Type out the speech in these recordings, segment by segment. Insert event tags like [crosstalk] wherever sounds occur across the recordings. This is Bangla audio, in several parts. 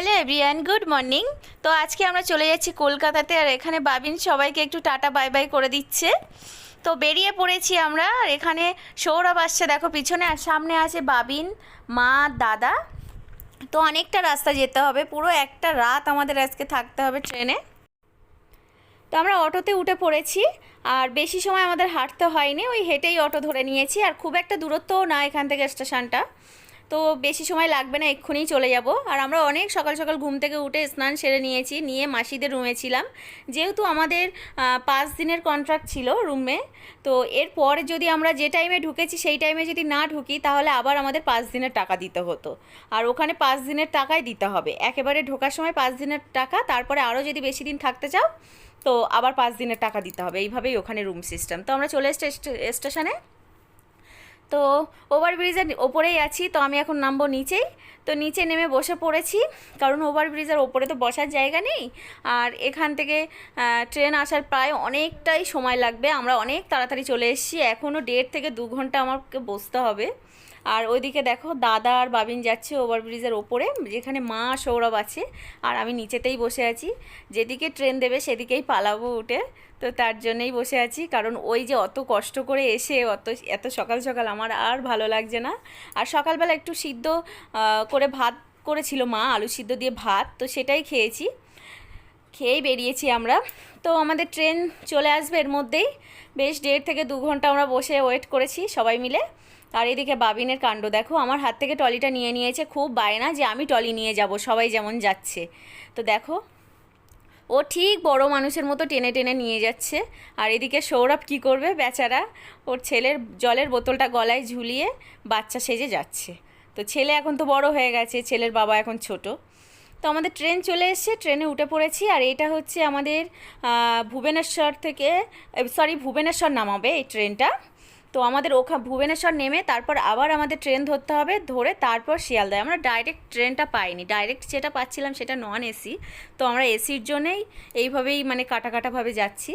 Hello everyone, good morning. তো আজকে আমরা চলে যাচ্ছি কলকাতাতে আর এখানে বাবিন সবাইকে একটু টাটা বাই বাই করে দিচ্ছে। তো বেরিয়ে পড়েছি আমরা আর এখানে সৌরভ আসছে, দেখো পিছনে আর সামনে আছে বাবিন, মা, দাদা। তো অনেকটা রাস্তা যেতে হবে, পুরো একটা রাত আমাদের আজকে থাকতে হবে ট্রেনে। তো আমরা অটোতে উঠে পড়েছি আর বেশি সময় আমাদের হাঁটতে হয়নি, ওই হেঁটেই অটো ধরে নিয়েছি আর খুব একটা দূরত্বও না এখান থেকে স্টেশনটা। তো বেশি সময় লাগবে না, এক্ষুনি চলে যাব। আর আমরা অনেক সকাল সকাল ঘুম থেকে উঠে স্নান সেরে নিয়েছি, নিয়ে মাসিদের রুমে ছিলাম। যেহেতু আমাদের পাঁচ দিনের কন্ট্রাক্ট ছিল রুমে তো এরপর যদি আমরা যে টাইমে ঢুকেছি, সেই টাইমে যদি না ঢুকি, তাহলে আবার আমাদের পাঁচ দিনের টাকা দিতে হতো। আর ওখানে পাঁচ দিনের টাকাই দিতে হবে। একেবারে ঢোকার সময় পাঁচ দিনের টাকা, তারপরে আরও যদি বেশি দিন থাকতে চাও, তো আবার পাঁচ দিনের টাকা দিতে হবে। এইভাবেই ওখানে রুম সিস্টেম তো আমরা চলে এসছি স্টে- স্টেশনে তো ওভারব্রিজের ওপরেই আছি, তো আমি এখন নামবো নিচেই। তো নিচে নেমে বসে পড়েছি, কারণ ওভারব্রিজের ওপরে তো বসার জায়গা নেই। আর এখান থেকে ট্রেন আসার প্রায় অনেকটাই সময় লাগবে। আমরা অনেক তাড়াতাড়ি চলে এসেছি এখনও দেড় থেকে দু ঘণ্টা আমাকে বসতে হবে। আর ওইদিকে দেখো দাদা আর বাবিন যাচ্ছে ওভারব্রিজের ওপরে, যেখানে মা সৌরভ আছে। আর আমি নিচেতেই বসে আছি। যেদিকে ট্রেন দেবে সেদিকেই পালাবো উঠে। তো তার জন্যই বসে আছি। কারণ ওই যে অত কষ্ট করে এসে, অত, এত সকাল সকাল আমার আর ভালো লাগছে না। আর সকালবেলা একটু সিদ্ধ করে ভাত করেছিল মা, আলু সিদ্ধ দিয়ে ভাত। তো সেটাই খেয়েছি। খেয়েই বেরিয়েছি আমরা। তো আমাদের ট্রেন চলে আসবে এর মধ্যেই। বেশ দেড় থেকে দু ঘণ্টা আমরা বসে ওয়েট করেছি সবাই মিলে। আর এদিকে বাবিনের কাণ্ড, দেখো আমার হাত থেকে টলিটা নিয়ে নিয়েছে খুব বায়না যে আমি টলি নিয়ে যাব, সবাই যেমন যাচ্ছে। তো দেখো, ও ঠিক বড় মানুষের মতো টেনে টেনে নিয়ে যাচ্ছে। আর এদিকে সৌরভ কি করবে বেচারা, ওর ছেলের জলের বোতলটা গলায় ঝুলিয়ে বাচ্চা সেজে যাচ্ছে। তো ছেলে এখন তো বড় হয়ে গেছে, ছেলের বাবা এখন ছোট। তো আমাদের ট্রেন চলে এসেছে, ট্রেনে উঠে পড়েছি আর এটা হচ্ছে আমাদের ভুবনেশ্বর থেকে সরি ভুবনেশ্বর নামাবে এই ট্রেনটা। তো আমাদের ওখা, ভুবনেশ্বর নেমে তারপর আবার আমাদের ট্রেন ধরতে হবে, ধরে তারপর শিয়ালদায়। আমরা ডাইরেক্ট ট্রেনটা পাইনি ডাইরেক্ট যেটা পাচ্ছিলাম সেটা নন এসি তো আমরা এসির জন্যেই এইভাবেই মানে কাটা কাটাভাবে যাচ্ছি।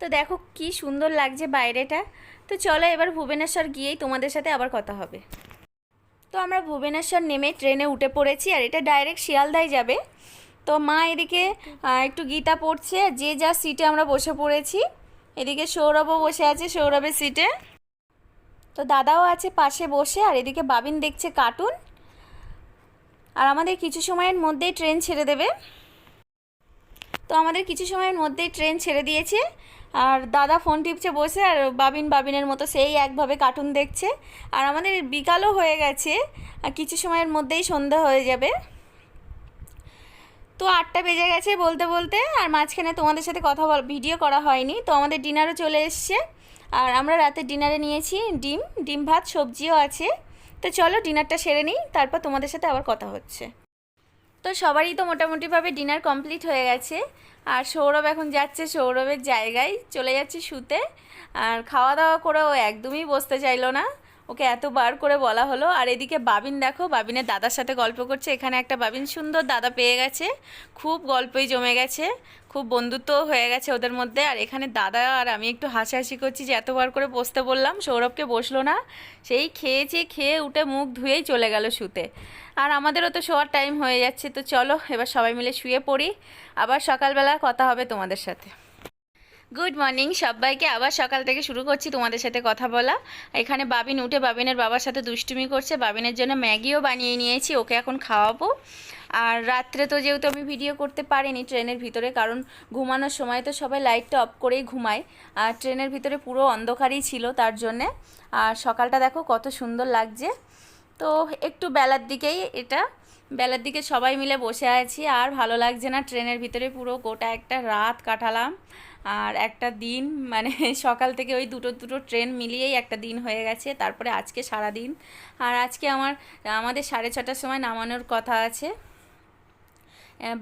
তো দেখো কি সুন্দর লাগছে বাইরেটা। তো চলো এবার ভুবনেশ্বর গিয়েই তোমাদের সাথে আবার কথা হবে। তো আমরা ভুবনেশ্বর নেমে ট্রেনে উঠে পড়েছি আর এটা ডাইরেক্ট শিয়ালদায় যাবে। তো মা এদিকে একটু গীতা পড়ছে, যে যা সিটে আমরা বসে পড়েছি। এদিকে সৌরভও বসে আছে, সৌরভের সিটে। তো দাদাও আছে পাশে বসে, আর এদিকে বাবিন দেখছে কার্টুন। আর আমাদের কিছু সময়ের মধ্যেই ট্রেন ছেড়ে দেবে। তো আমাদের কিছু সময়ের মধ্যেই ট্রেন ছেড়ে দিয়েছে। আর দাদা ফোন টিপছে বসে, আর বাবিন বাবিনের মতো সেই একভাবে কার্টুন দেখছে। আর আমাদের বিকালও হয়ে গেছে, আর কিছু সময়ের মধ্যেই সন্ধ্যা হয়ে যাবে। তো আটটা বেজে গেছে বলতে বলতে, আর মাঝখানে তোমাদের সাথে কথা বল ভিডিও করা হয়নি। তো আমাদের ডিনারও চলে এসছে, আর আমরা রাতে ডিনারে নিয়েছি ডিম ডিম ভাত, সবজিও আছে। তো চলো ডিনারটা সেরে নিই, তারপর তোমাদের সাথে আবার কথা হচ্ছে। তো সবারই তো মোটামুটিভাবে ডিনার কমপ্লিট হয়ে গেছে। আর সৌরভ এখন যাচ্ছে সৌরভের জায়গায়, চলে যাচ্ছে শুতে। আর খাওয়া দাওয়া করেও একদমই বসতে চাইলো না। ওকে এতবার করে বলা হলো। আর এদিকে বাবিন দেখো, বাবিনের দাদার সাথে গল্প করছে। এখানে একটা বাবিন সুন্দর দাদা পেয়ে গেছে। খুব গল্পই জমে গেছে। খুব বন্ধুত্ব হয়ে গেছে ওদের মধ্যে। আর এখানে দাদা আর আমি একটু হাসাহাসি করছি যে এতবার করে বসতে বললাম, সৌরভকে বসল না। সেই খেয়েছে, খেয়ে উঠে মুখ ধুয়েই চলে গেল শুতে। আর আমাদেরও তো শোয়ার টাইম হয়ে যাচ্ছে, তো চলো এবার সবাই মিলে শুয়ে পড়ি। আবার সকালবেলা কথা হবে তোমাদের সাথে। গুড মর্নিং সবাইকে। আবার সকাল থেকে শুরু করছি তোমাদের সাথে কথা বলা। এখানে বাবিন উঠে বাবিনের বাবার সাথে দুষ্টুমি করছে। বাবিনের জন্য ম্যাগিও বানিয়ে নিয়েছি, ওকে এখন খাওয়াবো। আর রাত্রে তো যেহেতু আমি ভিডিও করতে পারিনি ট্রেনের ভিতরে, কারণ ঘুমানোর সময় তো সবাই লাইটটা অফ করেই ঘুমায়। আর ট্রেনের ভিতরে পুরো অন্ধকারই ছিল তার জন্যে। আর সকালটা দেখো কত সুন্দর লাগছে। তো একটু বেলার দিকেই এটা বেলার দিকে সবাই মিলে বসে আছি। আর ভালো লাগছে না, ট্রেনের ভিতরে পুরো গোটা একটা রাত কাটালাম। আর একটা দিন মানে [laughs] সকাল থেকে ওই দুটো দুটো ট্রেন মিলিয়েই একটা দিন হয়ে গেছে। তারপরে আজকে সারা দিন আর আজকে আমার, আমাদের সাড়ে ছটার সময় নামানোর কথা আছে।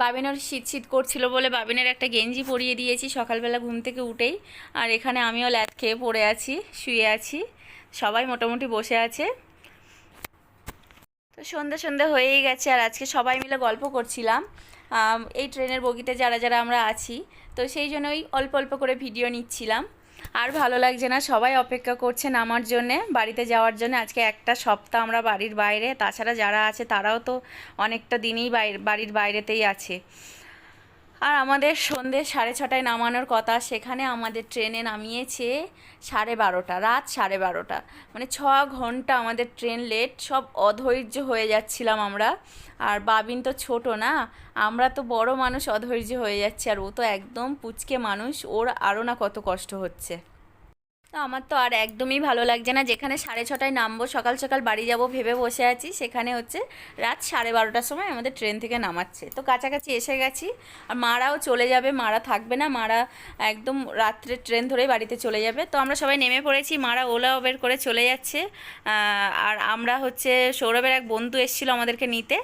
বাবিনের শীত শীত করছিল বলে বাবিনের একটা গেঞ্জি পরিয়ে দিয়েছি সকালবেলা ঘুম থেকে উঠেই। আর এখানে আমিও ল্যাদ খেয়ে পড়ে আছি, শুয়ে আছি। সবাই মোটামুটি বসে আছে। তো সন্ধে সন্ধে হয়েই গেছে আর আজকে সবাই মিলে গল্প করছিলাম। এই ট্রেনের বগিতে যারা যারা আমরা আছি, তো সেই জন্য ওই অল্প অল্প করে ভিডিও নিচ্ছিলাম। আর ভালো লাগছে না, সবাই অপেক্ষা করছেন আমার জন্যে, বাড়িতে যাওয়ার জন্য। আজকে একটা সপ্তাহ আমরা বাড়ির বাইরে, তাছাড়া যারা আছে তারাও তো অনেকটা দিনই বাইরে, বাড়ির বাইরেতেই আছে। আর আমাদের সন্ধ্যে সাড়ে ছটায় নামানোর কথা সেখানে আমাদের ট্রেনে নামিয়েছে সাড়ে বারোটা, রাত সাড়ে বারোটা। মানে ছ ঘণ্টা আমাদের ট্রেন লেট, সব অধৈর্য হয়ে যাচ্ছিলাম আমরা। আর বাবিন তো ছোট না, আমরা তো বড় মানুষ অধৈর্য হয়ে যাচ্ছে আর ও তো একদম পুচকে মানুষ, ওর আরও না কত কষ্ট হচ্ছে। তো আমার তো আর একদমই ভালো লাগছে না। যেখানে সাড়ে ছটায় নামবো, সকাল সকাল বাড়ি যাব ভেবে বসে আছি, সেখানে হচ্ছে রাত সাড়ে বারোটার সময় আমাদের ট্রেন থেকে নামাচ্ছে। তো কাছাকাছি এসে গেছি, আর মারাও চলে যাবে, মারা থাকবে না, মারা একদম রাত্রে ট্রেন ধরেই বাড়িতে চলে যাবে। তো আমরা সবাই নেমে পড়েছি, মারা ওলা ওবের করে চলে যাচ্ছে আর আমরা হচ্ছে সৌরভের এক বন্ধু এসেছিল আমাদেরকে নিতে।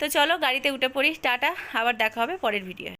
তো চলো গাড়িতে উঠে পড়ি, টাটা, আবার দেখা হবে পরের ভিডিও